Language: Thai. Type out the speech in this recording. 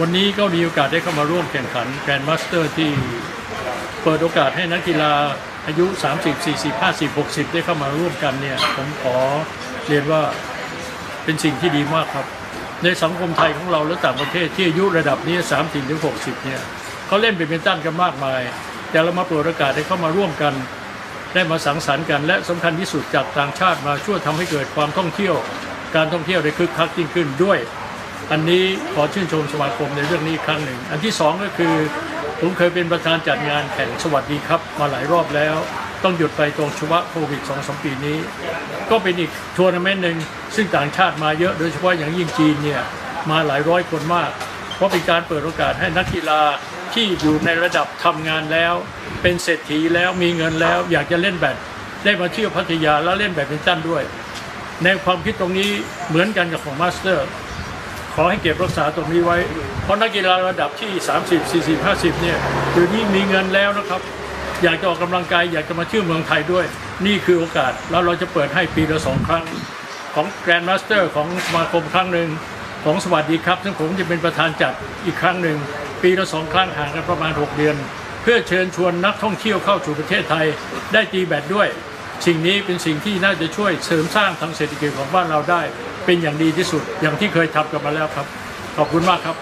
วันนี้ก็มีโอกาสได้เข้ามาร่วมแข่งขันแกรนด์มาสเตอร์ที่เปิดโอกาสให้นักกีฬาอายุ 30 40 50 60 ได้เข้ามาร่วมกันเนี่ยผมขอเรียนว่าเป็นสิ่งที่ดีมากครับ ในสังคมไทยของเราและต่างประเทศที่อายุระดับนี้ 30ถึง60 เนี่ยเขาเล่นเป็นเบดมินตันกันมากมาย แต่เรามาเปิดโอกาสให้เข้ามาร่วมกัน ได้มาสังสรรค์กัน และสำคัญที่สุดจากต่างชาติมาช่วยทำให้เกิดความท่องเที่ยว การท่องเที่ยวได้คึกคักยิ่งขึ้นด้วย อันนี้ขอชื่นชมสมาคมในเรื่องนี้ครั้งหนึ่ง อันที่สองก็คือผมเคยเป็นประธานจัดงานแข่งสวัสดีครับ มาหลายรอบแล้ว ต้องหยุดไปตรงช่วงโควิด2อสปีนี้ ก็เป็นอีกทัวร์นาเมนต์หนึ่งซึ่งต่างชาติมาเยอะโดยเฉพาะอย่างยิ่งจีนเนี่ยมาหลายร้อยคนมาก เพราะเป็นการเปิดโอกาสให้นักกีฬาที่อยู่ในระดับทำงานแล้ว เป็นเศรษฐีแล้วมีเงินแล้ว อยากจะเล่นแบดได้มาเที่ยวพัทยาแล้วเล่นแบดมินตันด้วย ในความคิดตรงนี้เหมือนกันกับของมาสเตอร์ ขอให้เก็บรักษาตรงนี้ไว้ เพราะนักกีฬาระดับที่ 30 40 50 เนี่ยเดี๋ยวนี้มีเงินแล้วนะครับ อยากจะออกกำลังกายอยากจะมาเที่ยวเมืองไทยด้วย นี่คือโอกาส แล้วเราจะเปิดให้ปีละสองครั้ง ของแกรนด์มาสเตอร์ของสมาคมครั้งหนึ่งของสวัสดีครับซึ่งผมจะเป็นประธานจัดอีกครั้งหนึ่ง ปีละสองครั้งห่างกันประมาณ 6 เดือน เพื่อเชิญชวนนักท่องเที่ยวเข้าสู่ประเทศไทย ได้ตีแบดด้วย สิ่งนี้เป็นสิ่งที่น่าจะช่วยเสริมสร้างทางเศรษฐกิจของบ้านเราได้ เป็นอย่างดีที่สุดอย่างที่เคยทำกันมาแล้วครับ ขอบคุณมากครับ